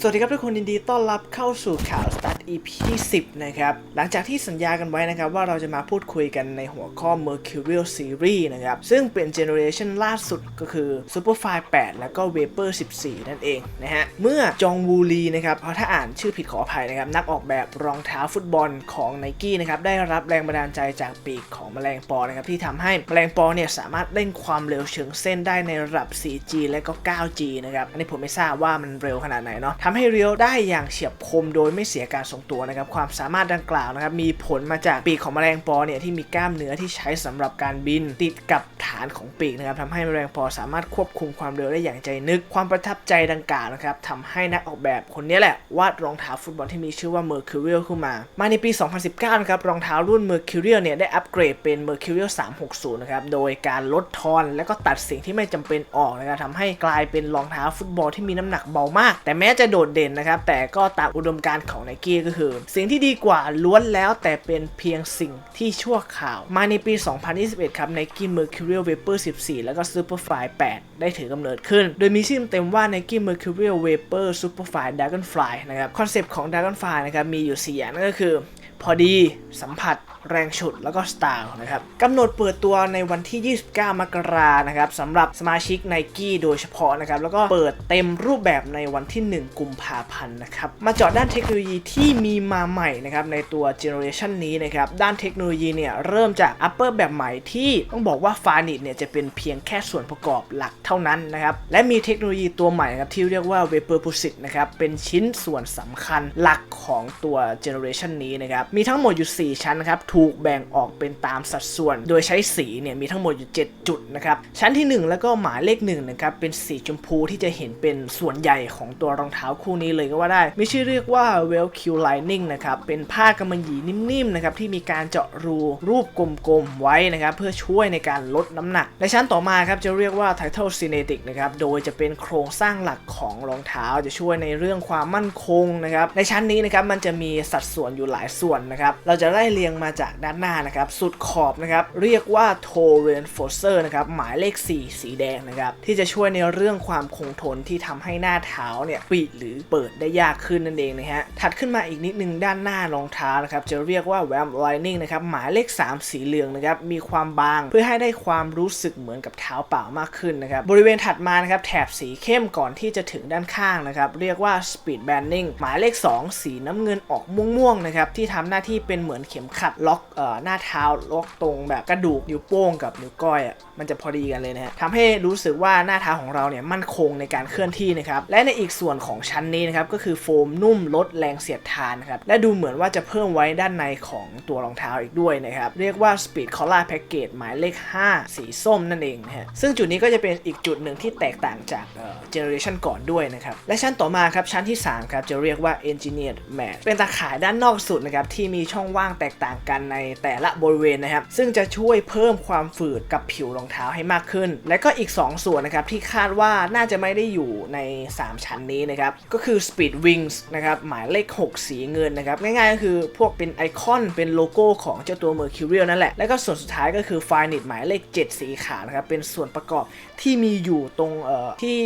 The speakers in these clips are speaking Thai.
สวัสดีครับทุกคนยินดีต้อนรับเข้าสู่ข่าว Start EP 10 นะครับ หลังจากที่สัญญากันไว้นะครับ ว่าเราจะมาพูดคุยกันในหัวข้อ Mercurial Series นะครับ ซึ่งเป็นเจเนอเรชันล่าสุดก็คือ Superfly 8 แล้วก็ Vapor 14 นั่นเองนะฮะ เมื่อจองวูลีนะครับเพราะถ้าอ่านชื่อผิดขออภัยนะครับ นักออกแบบรองเท้าฟุตบอลของ n i กี้นะครับ ได้รับแรงบันดาลใจจากปีกของแมลงปอนะครับที่ทำให้แมลงปอเนี่ยสามารถเล่นความเร็วเชิงเส้นได้ในระดับ 4G และก็ 9G นะครับอันนี้ผมไม่ทราบว่ามันเร็วขนาดไหนเนาะทำให้เรียวได้อย่างเฉียบคมโดยไม่เสียการทรงตัวนะครับความสามารถดังกล่าวนะครับมีผลมาจากปีกของแมลงปอเนี่ยที่มีกล้ามเนื้อที่ใช้สำหรับการบินติดกับฐานของปีกนะครับทำให้แมลงปอสามารถควบคุมความเร็วได้อย่างใจนึก ความประทับใจดังกล่าวนะครับทำให้นักออกแบบคนนี้แหละวาดรองเท้าฟุตบอลที่มีชื่อว่า Mercurial ขึ้นมา มาในปี 2019 นะครับรองเท้ารุ่น Mercurial เนี่ยได้อัปเกรดเป็น Mercurial 360 นะครับโดยการลดทอนและก็ตัดสิ่งที่ไม่จำเป็นออกนะครับทำให้กลายเป็นรองเท้าฟุตบอลที่มีน้ำหนักเบามาก แต่แม้จะโดดเด่นนะครับ แต่ก็ตามอุดมการณ์ของไนกี้ก็คือ สิ่งที่ดีกว่าล้วนแล้วแต่เป็นเพียงสิ่งที่ชั่วข่าว มาในปี 2021 ครับไนกี้เมอร์คิวเรียลเวเปอร์14 แล้วก็ Superfly 8ได้ถือกำเนิดขึ้น โดยมีชื่อเต็มว่า Nike Mercurial Vapor Superfly Dragonfly นะครับ คอนเซปต์ของ Dragonfly นะครับ มีอยู่ 4 อย่างนั่นก็คือ พอดีสัมผัสแรงฉุดแล้วก็สไตล์นะครับกำหนดเปิดตัวในวันที่ 29 มกรานะครับสำหรับสมาชิก n i กี้โดยเฉพาะนะครับ แล้วก็เปิดเต็มรูปแบบในวันที่ 1 กุมภาพันธ์นะครับ มาเจาะด้านเทคโนโลยีที่มีมาใหม่นะครับในตัวเจเนอเรชันนี้นะครับ ด้านเทคโนโลยีเนี่ยเริ่มจาก upper แบบใหม่ที่ต้องบอกว่าฟานิตเนี่ยจะเป็นเพียงแค่ส่วนประกอบหลักเท่านั้นนะครับ และมีเทคโนโลยีตัวใหม่ครับที่เรียกว่า Vapor p u s i t นะครับเป็นชิ้นส่วนสำคัญหลักของตัวเจเนอเรชันนี้นะครับมีทั้งหมดอยู่ 4 ชั้นนะครับ ถูกแบ่งออกเป็นตามสัดส่วน โดยใช้สีเนี่ยมีทั้งหมดอยู่ 7 จุดนะครับ ชั้นที่ 1 แล้วก็หมายเลข1นะครับ เป็นสีชมพูที่จะเห็นเป็นส่วนใหญ่ของตัวรองเท้าคู่นี้เลยก็ว่าได้ มีชื่อเรียกว่า Well Q Lining นะครับ เป็นผ้ากำมะหยี่นิ่มๆนะครับที่มีการเจาะรูรูปกลมๆไว้นะครับเพื่อช่วยในการลดน้ำหนัก ในชั้นต่อมาครับจะเรียกว่า Title Kinetic นะครับ โดยจะเป็นโครงสร้างหลักของรองเท้าจะช่วยในเรื่องความมั่นคงนะครับ ในชั้นนี้นะครับมันจะมีสัดส่วนอยู่หลายส่วนนะครับ เราจะไล่เรียงมาจากด้านหน้านะครับ สุดขอบนะครับ เรียกว่า Toe Reinforcer นะครับ หมายเลข 4 สีแดงนะครับ ที่จะช่วยในเรื่องความคงทนที่ทำให้หน้าเท้าเนี่ยปิดหรือเปิดได้ยากขึ้นนั่นเองนะฮะ ถัดขึ้นมาอีกนิดนึงด้านหน้ารองเท้านะครับ จะเรียกว่า Vamp Lining นะครับ หมายเลข 3 สีเหลืองนะครับ มีความบางเพื่อให้ได้ความรู้สึกเหมือนกับเท้าเปล่ามากขึ้นนะครับ บริเวณถัดมานะครับแถบสีเข้มก่อนที่จะถึงด้านข้างนะครับ เรียกว่า Speed Banding หมายเลข 2 สีน้ำเงินออกม่วงๆนะครับที่ทำหน้าที่เป็นเหมือนเข็มขัดล็อกเอ่อหน้าเท้าล็อกตรงแบบกระดูกนิ้วโป้งกับนิ้วก้อยอะมันจะพอดีกันเลยนะฮะทำให้รู้สึกว่าหน้าเท้าของเราเนี่ยมั่นคงในการเคลื่อนที่นะครับและในอีกส่วนของชั้นนี้นะครับก็คือโฟมนุ่มลดแรงเสียดทานครับและดูเหมือนว่าจะเพิ่มไว้ด้านในของตัวรองเท้าอีกด้วยนะครับเรียกว่า Speed Collar Package หมายเลข 5 สีส้มนั่นเองนะฮะซึ่งจุดนี้ก็จะเป็นอีกจุดหนึ่งที่แตกต่างจากเจเนอเรชันก่อนด้วยนะครับและชั้นต่อมาครับชั้นที่3ครับจะเรียกว่า Engineered Mat เป็นตาข่ายด้านนอกสุดนะครับที่มีช่องว่างแตกต่างกันในแต่ละบริเวณนะครับ ซึ่งจะช่วยเพิ่มความฝืดกับผิวรองเท้าให้มากขึ้น และก็อีก 2 ส่วนนะครับที่คาดว่าน่าจะไม่ได้อยู่ใน 3 ชั้นนี้นะครับ ก็คือ Speed Wings นะครับหมายเลข 6 สีเงินนะครับง่ายๆก็คือพวกเป็นไอคอนเป็นโลโก้ของเจ้าตัว Mercurial นั่นแหละ แล้วก็ส่วนสุดท้ายก็คือ f i n i t หมายเลข 7 สีขาวนะครับเป็นส่วนประกอบที่มีอยู่ตรงเอ่อที่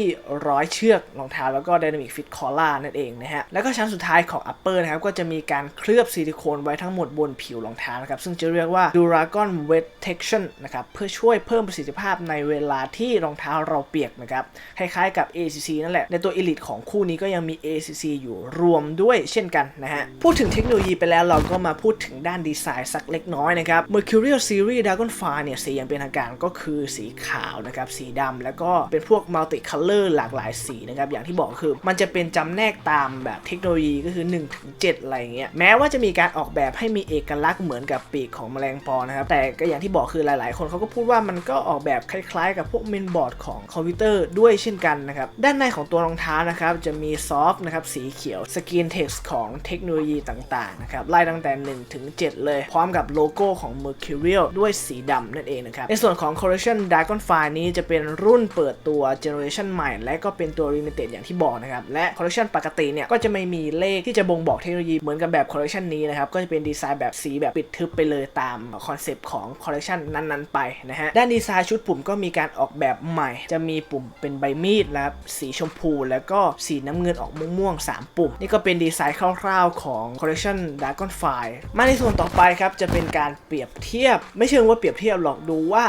ร้อยเชือกรองเท้าแล้วก็ Dynamic Fit Collar นั่นเองนะฮะแล้วก็ชั้นสุดท้ายของ Upper นะครับก็จะมีการเคลือบซิลิโคโคนไว้ทั้งหมดบนผิวรองเท้านะครับ ซึ่งจะเรียกว่า Duragon Wet Texture นะครับ เพื่อช่วยเพิ่มประสิทธิภาพในเวลาที่รองเท้าเราเปียกนะครับ คล้ายๆกับ ACC นั่นแหละ ในตัว Elite ของคู่นี้ก็ยังมี ACC อยู่รวมด้วยเช่นกันนะฮะ พูดถึงเทคโนโลยีไปแล้วเราก็มาพูดถึงด้านดีไซน์สักเล็กน้อยนะครับ Mercurial Series Dragonfly เนี่ยสีอย่างเป็นทางการก็คือสีขาวนะครับ สีดำแล้วก็เป็นพวก multi color หลากหลายสีนะครับ อย่างที่บอกคือมันจะเป็นจำแนกตามแบบเทคโนโลยีก็คือ1ถึง7อะไรเงี้ย แม้ว่าจะมีการออกแบบให้มีเอกลักษณ์เหมือนกับปีกของแมลงปอนะครับ แต่ก็อย่างที่บอกคือหลายๆ คนเขาก็พูดว่ามันก็ออกแบบคล้ายๆ กับพวกเมนบอร์ดของคอมพิวเตอร์ด้วยเช่นกันนะครับ ด้านในของตัวรองเท้านะครับจะมีซอฟต์นะครับสีเขียวสกรีนเท็กซ์ของเทคโนโลยีต่างๆนะครับไล่ตั้งแต่1ถึง7เลย พร้อมกับโลโก้ของ Mercurial ด้วยสีดำนั่นเองนะครับ ในส่วนของ Collection Dragonfly นี้จะเป็นรุ่นเปิดตัวเจเนอเรชันใหม่ และก็เป็นตัว limited อย่างที่บอกนะครับและคอลเลคชันปกติเนี่ยก็จะไม่มีเลขที่จะบ่งบอกเทคโนโลยีเหมือนกับแบบคอลเลคชันนะครับก็จะเป็นดีไซน์แบบสีแบบปิดทึบไปเลยตามคอนเซปต์ของคอลเลคชันนั้นๆไปนะฮะด้านดีไซน์ชุดปุ่มก็มีการออกแบบใหม่ จะมีปุ่มเป็นใบมีดนะครับสีชมพู แล้วก็สีน้ำเงินออกม่วงๆสามปุ่ม นี่ก็เป็นดีไซน์คร่าวๆของคอลเลคชัน Dragonfly มาในส่วนต่อไปครับจะเป็นการเปรียบเทียบ ไม่เชิงว่าเปรียบเทียบหรอกดูว่า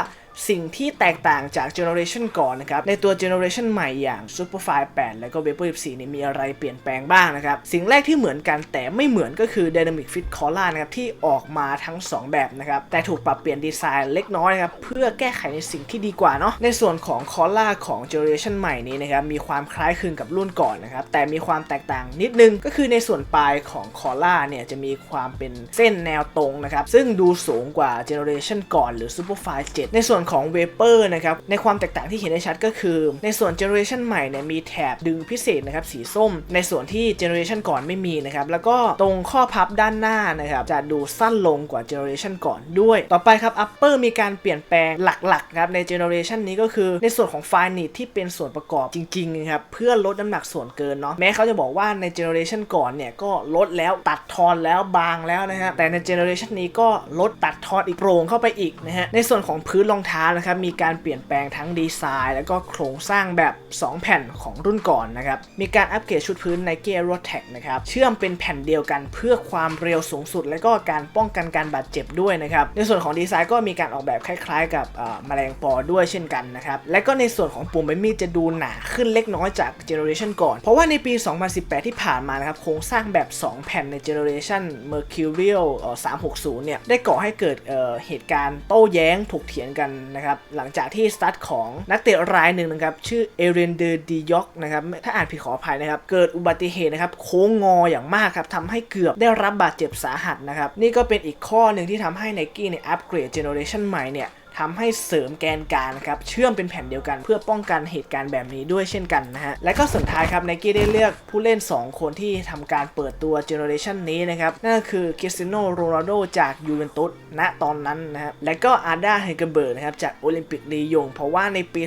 สิ่งที่แตกต่างจากเจเนอเรชันก่อนนะครับ ในตัวเจเนอเรชันใหม่อย่าง Superfly 8 แล้วก็ Vapor 14นี่มีอะไรเปลี่ยนแปลงบ้างนะครับ สิ่งแรกที่เหมือนกันแต่ไม่เหมือนก็คือ Dynamic Fit Collar นะครับที่ออกมาทั้ง 2 แบบนะครับ แต่ถูกปรับเปลี่ยนดีไซน์เล็กน้อยนะครับ เพื่อแก้ไขในสิ่งที่ดีกว่าเนาะในส่วนของ Collar ของเจเนอเรชันใหม่นี้นะครับมีความคล้ายคลึงกับรุ่นก่อนนะครับแต่มีความแตกต่างนิดนึงก็คือในส่วนปลายของ Collar เนี่ยจะมีความเป็นเส้นแนวตรงนะครับซึ่งดูสูงกว่าเจเนอเรชันก่อนหรือ Superfly 7 ในส่วนของ Vapor นะครับ ในความแตกต่างที่เห็นได้ชัดก็คือ ในส่วนเจเนอเรชันใหม่เนี่ยมีแถบดึงพิเศษนะครับสีส้ม ในส่วนที่เจเนอเรชันก่อนไม่มีนะครับ แล้วก็ตรงข้อพับด้านหน้านะครับจะดูสั้นลงกว่าเจเนอเรชันก่อนด้วย ต่อไปครับ Upper มีการเปลี่ยนแปลงหลักๆครับในเจเนอเรชันนี้ก็คือในส่วนของไฟนิตที่เป็นส่วนประกอบจริงๆนะครับเพื่อลดน้ำหนักส่วนเกินเนาะแม้เขาจะบอกว่าในเจเนอเรชันก่อนเนี่ยก็ลดแล้วตัดทอนแล้วบางแล้วนะฮะแต่ในเจเนอเรชันนี้ก็ลดตัดทอนอีกโปร่งเข้าไปอีกนะฮะในส่วนของพื้นรองเท้านะครับมีการเปลี่ยนแปลงทั้งดีไซน์ แล้วก็โครงสร้างแบบ 2 แผ่นของรุ่นก่อนนะครับมีการอัปเกรดชุดพื้น Nike Aero Tag นะครับเชื่อมเป็นแผ่นเดียวกันเพื่อความเร็วสูงสุด และก็การป้องกันการบาดเจ็บด้วยนะครับในส่วนของดีไซน์ก็มีการออกแบบคล้ายๆ กับแมลงปอด้วยเช่นกันนะครับและก็ในส่วนของปุ่มใบมีดจะดูหนาขึ้นเล็กน้อยจากเจเนอเรชันก่อน เพราะว่าในปี 2018 ที่ผ่านมานะครับโครงสร้างแบบ 2 แผ่นในเจเนอเรชัน Mercurial 360 เนี่ยได้ก่อให้เกิดเเหตุการณ์โต้แย้งถกเถียงกันนะครับหลังจากที่สตาร์ทของนักเตะรายหนึ่งนะครับชื่อเอเรนเดอร์ดิยอกนะครับถ้าอ่านผิดขออภัยนะครับเกิดอุบัติเหตุนะครับโค้งงออย่างมากครับทำให้เกือบได้รับบาดเจ็บสาหัสนะครับนี่ก็เป็นอีกข้อหนึ่งที่ทำให้ไนกี้เนี่ยอัปเกรดเจเนอเรชันใหม่เนี่ย ทำให้เสริมแกนกลางนะครับเชื่อมเป็นแผ่นเดียวกัน เพื่อป้องกันเหตุการณ์แบบนี้ด้วยเช่นกันนะฮะและก็สุดท้ายครับไนกี้ได้เลือกผู้เล่น 2 คนที่ทำการเปิดตัวเจเนอเรชันนี้นะครับนั่นก็คือคริสติโนโรนัลโดจากยูเวนตุสณตอนนั้นนะครับและก็อาร์ดาเฮเกเบิร์นะครับจากโอลิมปิกลียงเพราะว่าในปี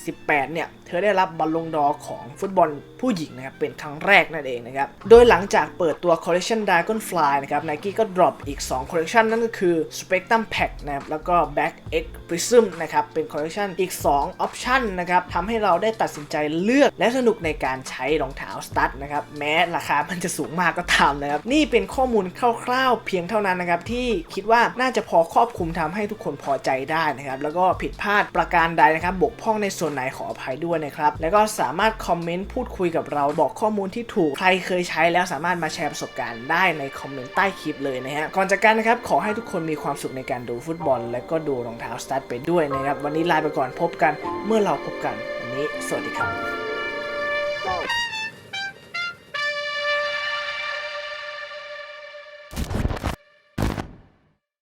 2018 เนี่ย เธอได้รับบอลลงดอของฟุตบอลผู้หญิงนะครับเป็นครั้งแรกนั่นเองนะครับ โดยหลังจากเปิดตัว Collection Dragonfly นะครับ Nike ก็ drop อีก 2 Collection นั่นก็คือ Spectrum Pack นะครับแล้วก็ Back X Prism นะครับเป็น Collection อีก 2 Option นะครับทำให้เราได้ตัดสินใจเลือกและสนุกในการใช้รองเท้าสตั๊ดนะครับแม้ราคามันจะสูงมากก็ตามนะครับนี่เป็นข้อมูลคร่าวๆ เพียงเท่านั้นนะครับที่คิดว่าน่าจะพอครอบคลุมทำให้ทุกคนพอใจได้นะครับแล้วก็ผิดพลาดประการใดนะครับบกพร่องในส่วนไหนขออภัยด้วยด้วยนะครับ แล้วก็สามารถคอมเมนต์พูดคุยกับเราบอกข้อมูลที่ถูก ใครเคยใช้แล้วสามารถมาแชร์ประสบการณ์ได้ในคอมเมนต์ใต้คลิปเลยนะฮะ ก่อนจากกันนะครับ ขอให้ทุกคนมีความสุขในการดูฟุตบอล และก็ดูรองเท้าสตาร์ทไปด้วยนะครับ วันนี้ลาไปก่อนพบกัน เมื่อเราพบกันวันนี้ สวัสดีครับ